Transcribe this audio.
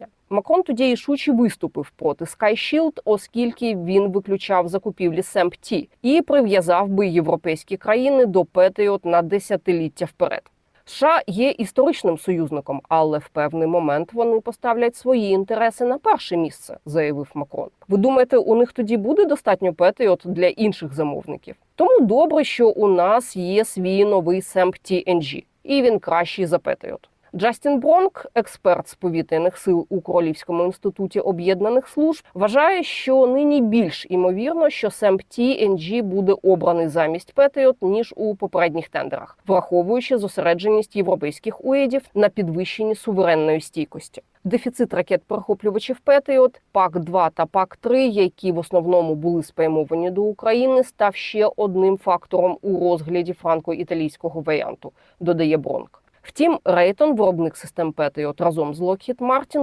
рішення. Макрон тоді рішуче виступив проти Sky Shield, оскільки він виключав закупівлі SAMP-T і прив'язав би європейські країни до Петріот на десятиліття вперед. США є історичним союзником, але в певний момент вони поставлять свої інтереси на перше місце, заявив Макрон. Ви думаєте, у них тоді буде достатньо Петріот для інших замовників? Тому добре, що у нас є свій новий SAMP TNG, і він кращий за Петріот. Джастін Бронк, експерт з повітряних сил у Королівському інституті об'єднаних служб, вважає, що нині більш імовірно, що SAMP-T NG буде обраний замість Петріот ніж у попередніх тендерах, враховуючи зосередженість європейських урядів на підвищенні суверенної стійкості. Дефіцит ракет перехоплювачів Петріот, пак 2 та пак 3 які в основному були спрямовані до України, став ще одним фактором у розгляді франко-італійського варіанту, додає Бронк. Втім, Рейтон, виробник систем Петріот разом з Lockheed Martin,